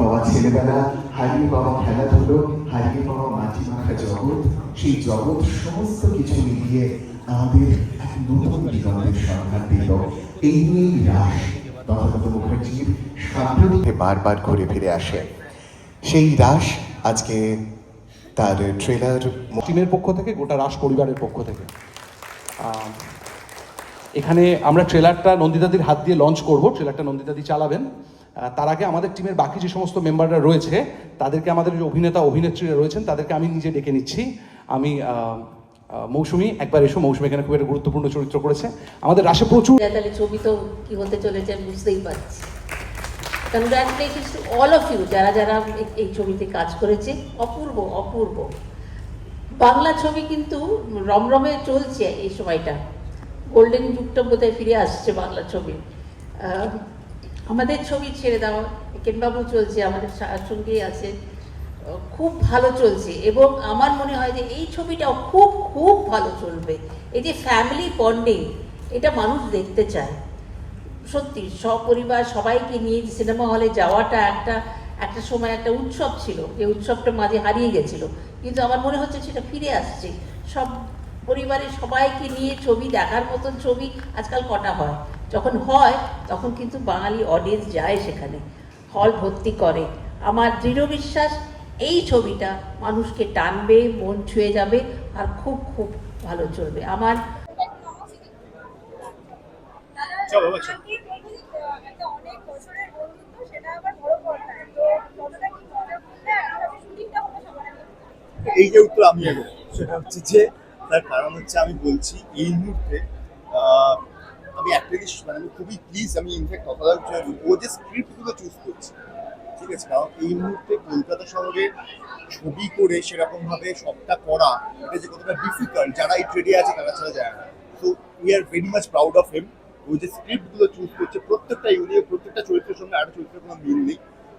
পাওয়া ছেলেবেলা, হারিয়ে পাওয়া খেলাধুলো, হারিয়ে পাওয়া মাটি মাখা জগৎ, সেই জগৎ সমস্ত কিছু মিলিয়ে আমাদের এক নতুন দিগন্তের সন্ধান দিল। এই নিয়েই রাস তথাগত মুখার্জির সাম্প্রতিকে বারবার ঘুরে ফিরে আসে। সেই রাস আজকে তার ট্রেলার টিমের পক্ষ থেকে, গোটা রাস পরিবারের পক্ষ থেকে। এখানে আমরা ট্রেলারটা নন্দিতাদির হাত দিয়ে লঞ্চ করব। ট্রেলারটা নন্দিতাদি চালাবেন। তার আগে আমাদের টিমের বাকি যে সমস্ত মেম্বাররা রয়েছে, তাদেরকে আমাদের যে অভিনেতা, অভিনেত্রীরা রয়েছেন, তাদেরকে আমি নিজে ডেকে নিচ্ছি। আমি মৌসুমি, একবার এসো, মৌসুমি এখানে খুব একটা গুরুত্বপূর্ণ চরিত্র করেছে। আমাদের রাসে প্রচুর তাহলে ছবি তো কি হতে চলেছে আমি বুঝতেই পারছি। Congratulations to all of you যারা যারা এই- ছবিতে কাজ করেছে। অপূর্ব অপূর্ব। বাংলা ছবি কিন্তু রমরমে চলছে এই সময়টা। গোল্ডেন যুগটা বোধহয় ফিরে আসছে বাংলা ছবি। আমাদের ছবি ছেড়ে দাও, কেনবাবু চলছে, আমাদের সা- সঙ্গেই আছে। খুব ভালো চলছে এবং আমার মনে হয় যে এই ছবিটাও খুব খুব ভালো চলবে। এই যে ফ্যামিলি বন্ডিং এটা মানুষ দেখতে চায়। সত্যি, সপরিবার সবাইকে নিয়ে সিনেমা হলে যাওয়াটা একটা একটা সময়, একটা উৎসব ছিল। যে উৎসবটা মাঝে হারিয়ে গেছিল। কিন্তু আমার মনে হচ্ছে সেটা ফিরে আসছে। সব পরিবারের সবাইকে নিয়ে ছবি, দেখার মতন ছবি আজকাল কটা হয়? যখন হয়, তখন কিন্তু বাঙালি অডিয়েন্স যায় সেখানে। হল ভর্তি করে। আমার দৃঢ় বিশ্বাস, এই ছবিটা মানুষকে টানবে, মন ছুঁয়ে যাবে আর খুব খুব ভালো চলবে। আমার এই যে উত্তর আমি সেটা হচ্ছে যে, তার কারণ হচ্ছে আমি বলছি, এই মুহূর্তে আমি একটা জিনিস মানে আমি খুবই প্লিজ আমি ইনফ্যাক্ট কথা বলছি ও যে স্ক্রিপ্টগুলো চুজ করছে, ঠিক আছে? কারণ এই মুহূর্তে কলকাতা শহরে ছবি করে সেরকম ভাবে সবটা করা, এটা যে কতটা ডিফিকাল্ট যারা এই ট্রেডে আছে তারা ছাড়া যায় না। So we are very much proud of him ও যে স্ক্রিপ্টগুলো চুজ করছে, প্রত্যেকটা ইউনিয়ন প্রত্যেকটা চরিত্রের সঙ্গে আরেকটা চরিত্রের কোনো মিল নেই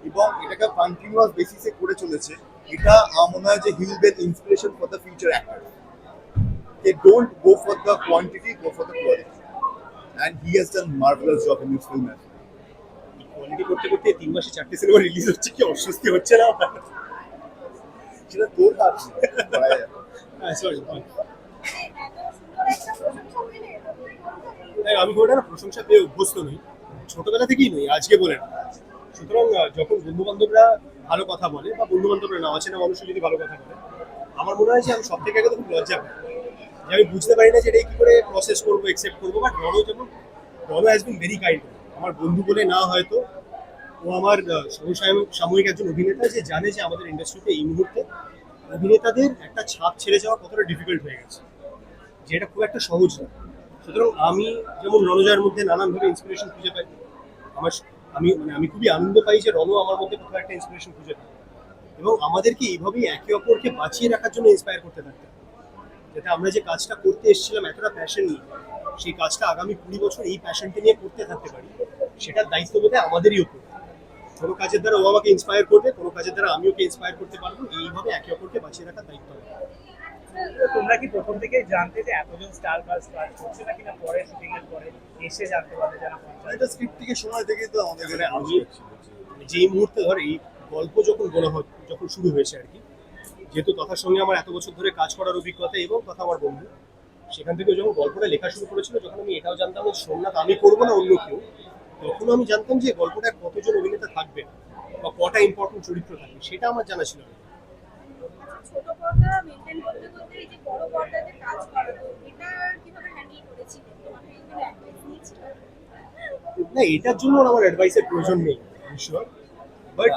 এবং এটাকে কন্টিনিউয়াস বেসিসে করে চলেছে। এটা আমার মনে হয় যে he'll been inspiration for the future actor they don't go for the quantity go for the quality. Has done marvelous job in this film as well. Quality করতে করতে তিন মাসে চারটে সিনেমা রিলিজ হচ্ছে, কি অস্বস্তি হচ্ছে না সেটা তোর হাত বলা। হ্যাঁ আমি কোনো না, প্রশংসা পেয়ে অভ্যস্ত নই। ছোটবেলা থেকেই নই, আজকে বলে না। সুতরাং যখন বন্ধু বান্ধবরা ভালো কথা বলে বা বন্ধু বান্ধবরা না অচেনা মানুষ যদি ভালো কথা বলে, আমার মনে হয় যে আমি সব থেকে আগে তো খুব লজ্জা পাই। আমি বুঝতে পারি না যে এটা কি করে প্রসেস করব একসেপ্ট করব বাট রণ যেমন Ron has been very kind আমার বন্ধু বলে না হয়তো, ও আমার সমসাময়িক সাময়িক একজন অভিনেতা যে জানে যে আমাদের ইন্ডাস্ট্রিতে এই মুহূর্তে অভিনেতাদের একটা ছাপ ছেড়ে যাওয়া কতটা ডিফিকাল্ট হয়ে গেছে, যে এটা খুব একটা সহজ না। সুতরাং আমি যেমন রণজয়ের মধ্যে নানানভাবে ইন্সপিরেশন খুঁজে পাই, আমার আমি মানে আমি খুবই আনন্দ পাই যে রণ আমার মধ্যে কোথাও একটা ইন্সপিরেশন খুঁজে পায়। এবং আমাদেরকে এইভাবেই একে অপরকে বাঁচিয়ে রাখার জন্য ইন্সপায়ার করতে থাকতে। যাতে আমরা যে কাজটা করতে এসেছিলাম এতটা প্যাশন নিয়ে সেই কাজটা আগামী কুড়ি বছর এই প্যাশনকে নিয়ে করতে থাকতে পারি সেটার দায়িত্ব বোধ হয় আমাদেরই ওপর কোনো কাজের দ্বারা ও আমাকে ইন্সপায়ার করবে কোনো কাজের দ্বারা আমি ওকে ইন্সপায়ার করতে পারব এইভাবে একে অপরকে বাঁচিয়ে রাখার দায়িত্ব তোমরা কি প্রথম থেকে জানতে যে এতজন স্টার কাজ কাজ করছে নাকি না পরে শুটিং এর পরে এসে জানতে পারলে যারা এটা স্ক্রিপ্ট থেকে সময় থেকে তো আমাদের মানে আমি যেই মুহূর্তে ধর এই গল্প যখন বলা হয় যখন শুরু হয়েছে আর কি যেহেতু কথার সঙ্গে আমার এত বছর ধরে কাজ করার অভিজ্ঞতা এবং কথা আমার বন্ধু সেখান থেকে যখন গল্পটা লেখা শুরু করেছিল যখন আমি এটাও জানতাম যে সোমনাথ আমি করব না অন্য কেউ তখন আমি জানতাম যে গল্পটা কতজন অভিনেতা থাকবে বা কটা ইম্পর্টেন্ট চরিত্র থাকবে সেটা আমার জানা ছিল না। ছোট পর্দা মেনটেন করতে করতে এই যে বড় পর্দাতে কাজ করা তো এটা কীভাবে হ্যান্ডেল করেছিলে? তোমাকে এগুলো অ্যাডভাইস নিয়েছিল। না এটার জন্য আমার অ্যাডভাইসের প্রয়োজন নেই শিওর বাট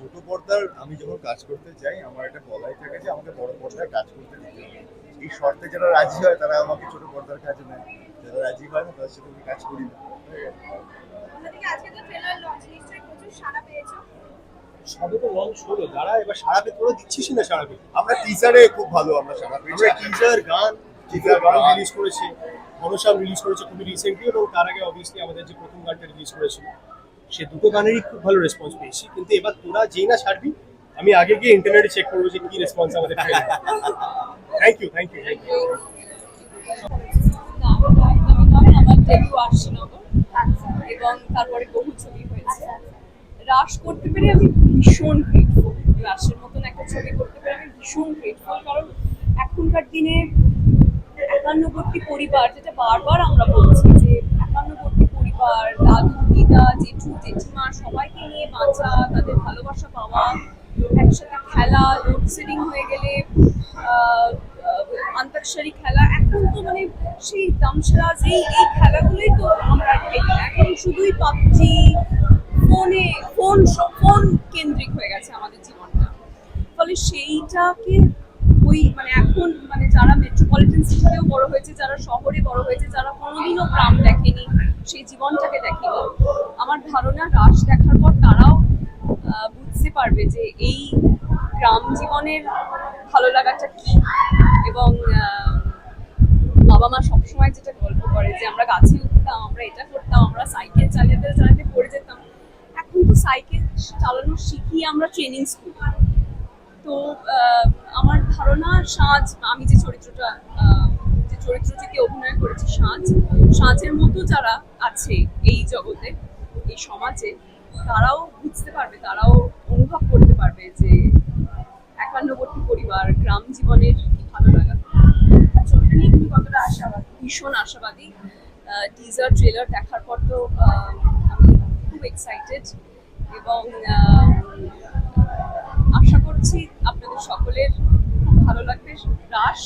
ছোট পর্দার আমি যখন কাজ করতে যাই আমার একটা বলাই থাকে যে আমাকে বড় পর্দায় কাজ করতে দিতে হবে। এই শর্তে যারা রাজি হয় তারা আমাকে ছোট পর্দার কাজে নেয়। যারা রাজি হয় না তাদের সাথে আমি কাজ করি না। সবে তো লঞ্চ হলো। যারা এবার সারা পে তোরা দিচ্ছিস না সারা পে আমরা টিজারে খুব ভালো আমরা সারা পেয়েছি। আমরা টিজার গান টিজার গান রিলিজ করেছি। ঘনশ্যাম রিলিজ করেছে খুবই রিসেন্টলি এবং তার আগে অবভিয়াসলি আমাদের যে প্রথম গানটা রিলিজ করেছিল সে দুটো গানেরই খুব ভালো রেসপন্স পেয়েছি। কিন্তু এবার তোরা যেই না ছাড়বি, আমি আগে গিয়ে ইন্টারনেটে চেক করব যে কি রেসপন্স আমাদের thank you thank you thank you এবং তারপরে বহু ছবি করতে পেরে আমি ভীষণ মতন ছবি করতে পেরে আমি ভীষণ কারণ এখনকার দিনে একান্নবর্তী পরিবার, যেটা বারবার আমরা বলছি যে একান্নবর্তী পরিবার, দিদা জেঠু জেঠিমা সবাইকে নিয়ে বাঁচা তাদের ভালোবাসা পাওয়া একসাথে খেলা লোডশেডিং হয়ে গেলে আহ, খেলা এখন তো মানে সেই তামসারাজ এই এই খেলাগুলোই তো আমরা খেলি। এখন শুধুই পাবজি ফোনে ফোন ফোন কেন্দ্রিক হয়ে গেছে আমাদের জীবনটা ফলে সেইটাকে ওই মানে এখন মানে যারা মেট্রোপলিটন সিটিতেও বড় হয়েছে, যারা শহরে বড় হয়েছে, যারা কোনোদিনও গ্রাম দেখেনি, সেই জীবনটাকে দেখেনি। আমার ধারণা রাস দেখার পর তারাও বুঝতে পারবে যে এই গ্রাম জীবনের ভালো লাগাটা কি। এবং বাবা মা সবসময় যেটা গল্প করে যে, আমরা গাছে উঠতাম, আমরা এটা করতাম, আমরা সাইকেল চালাতে চালাতে পড়ে যেতাম। এখন তো সাইকেল চালানো শিখি আমরা ট্রেনিং স্কুল তো আমার ধারণা সাজ, আমি যে চরিত্রটা যে চরিত্রটিকে অভিনয় করেছি, সাজ, সাজের মতো যারা আছে এই জগতে, এই সমাজে, তারাও বুঝতে পারবে, তারাও অনুভব করতে পারবে যে একান্নবর্তী পরিবার, গ্রাম জীবনের কি ভালো লাগা। ছবিটা নিয়ে তুমি কতটা আশাবাদী? ভীষণ আশাবাদী। টিজার ট্রেলার দেখার পর তো আমি খুব এক্সাইটেড এবং আশা করছি আপনাদের সকলের ভালো লাগবে। রাস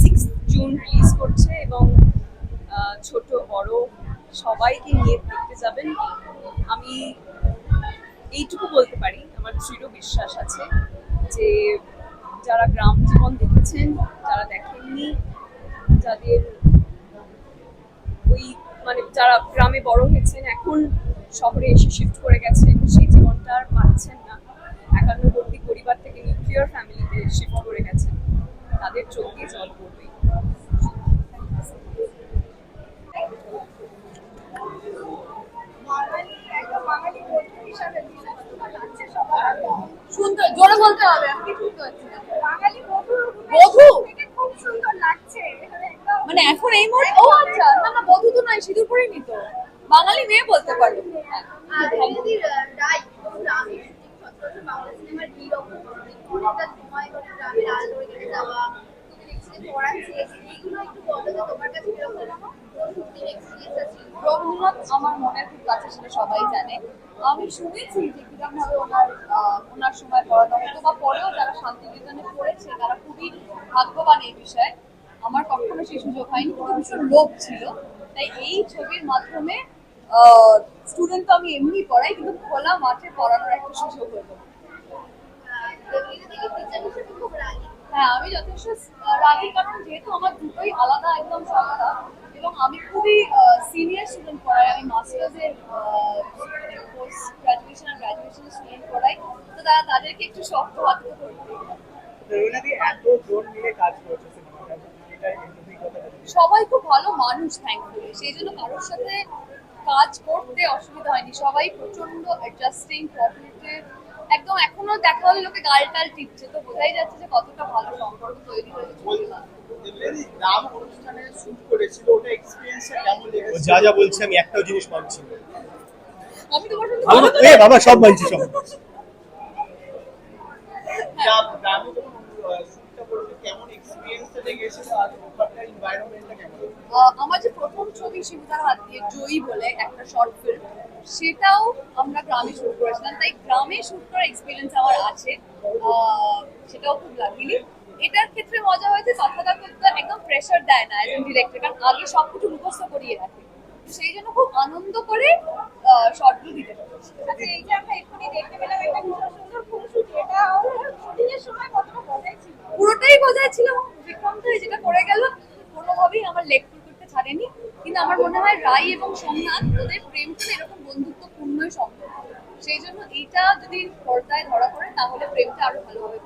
সিক্স জুন রিলিজ করছে এবং ছোট, বড় সবাইকে নিয়ে দেখতে যাবেন। আমি এইটুকু বলতে পারি, আমার দৃঢ় বিশ্বাস আছে যে যারা গ্রাম জীবন দেখেছেন, যারা দেখেননি, যাদের ওই মানে যারা গ্রামে বড় হয়েছেন, এখন শহরে এসে শিফট করে গেছেন, সেই জীবনটা আর পাচ্ছেন না। পরিবার থেকে নিউক্লিয়ার ফ্যামিলিতে শিফট করে গেছেন। তাদের চোখে জল পড়বে। সুন্দর জোরে বলতে হবে আমি কি শুনতে বাঙালি বধূ বধূ? খুব সুন্দর লাগছে মানে এখন এই মুহূর্তে ও আচ্ছা না না বধূ তো নয় সিঁদুর পরে নি বাঙালি মেয়ে বলতে পারো আর যদি রায় এবং রামের শুটিং সচরাচর বাংলা সিনেমার কি রকম অনেকটা সময় ধরে গ্রামের আল ধরে কেটে যাওয়া তুমি দেখছি যে পড়াচ্ছে এইগুলো একটু বলো যে তোমার কাছে কীরকম শুটিং এক্সপিরিয়েন্স আছে আমার মনের খুব কাছে সেটা সবাই জানে আমি শুনেছি যে কীরকম ভাবে ওনার সময় পড়ানো পরেও যারা শান্তিনিকেতনে পড়েছে তারা খুবই ভাগ্যবান এই বিষয়ে আমার কখনো সেই সুযোগ হয়নি, কিন্তু ভীষণ লোভ ছিল। তাই এই ছবির মাধ্যমে স্টুডেন্ট তো আমি এমনি পড়াই, কিন্তু খোলা মাঠে পড়ানোর একটা সুযোগ হলো। হ্যাঁ আমি যথেষ্ট রাগি কারণ যেহেতু আমার দুটোই আলাদা একদম সত্তা এবং আমি খুবই সিনিয়র স্টুডেন্ট পড়াই আমি মাস্টার্সের পোস্ট গ্রাজুয়েশন আর গ্রাজুয়েশনের স্টুডেন্ট পড়াই তো তারা তাদেরকে একটু শক্ত হাতে তো ধরতেই হবে। রবীন্দ্রনাথ এত জোর মিলে কাজ করছে সিনেমাটা এটা অভিজ্ঞতা সবাই খুব ভালো মানুষ থ্যাঙ্কফুলি সেই জন্য কারোর সাথে কাজ করতে অসুবিধা হয়নি। সবাই প্রচণ্ড অ্যাডজাস্টিং কোঅপারেটিভ একদম এখনও দেখা হলে লোকে গাল টাল টিপছে তো বোঝাই যাচ্ছে যে কতটা ভালো সম্পর্ক তৈরি হয়েছে যা যা বলছে আমি একটাও জিনিস মানছি না। আমি ভালো বাবা সব মানছি আমার যে ছবি শিবুদার হাত দিয়ে জয়ী বলে একটা শর্ট ফিল্ম সেটাও আমরা গ্রামে শুট করেছিলাম। তাই গ্রামে শুট করার এক্সপিরিয়েন্স আমার আছে। সেটাও খুব লাকিলি এটার ক্ষেত্রে মজা হয়েছে কথাটা করতে একদম প্রেশার দেয় না একজন ডিরেক্টর কারণ আগে সব কিছু মুখস্থ করিয়ে রাখে। সেই জন্য খুব আনন্দ করে শর্টগুলো দিতে পেরেছি আচ্ছা এই যে আমরা এক্ষুনি দেখতে পেলাম একটা ভীষণ সুন্দর ফুলশুট এটা শুটিং এর সময় কতটা মজাই ছিল? পুরোটাই বোঝাই ছিল। বিক্রম তো যেটা করে গেল কোনোভাবেই আমার লেগ করতে ছাড়েনি। কিন্তু আমার মনে হয় রাই এবং সোমনাথ, ওদের প্রেমটা এরকম বন্ধুত্বপূর্ণই সম্ভব সেই জন্য এইটা যদি পর্দায় ধরা পড়ে, তাহলে প্রেমটা আরও ভালোভাবে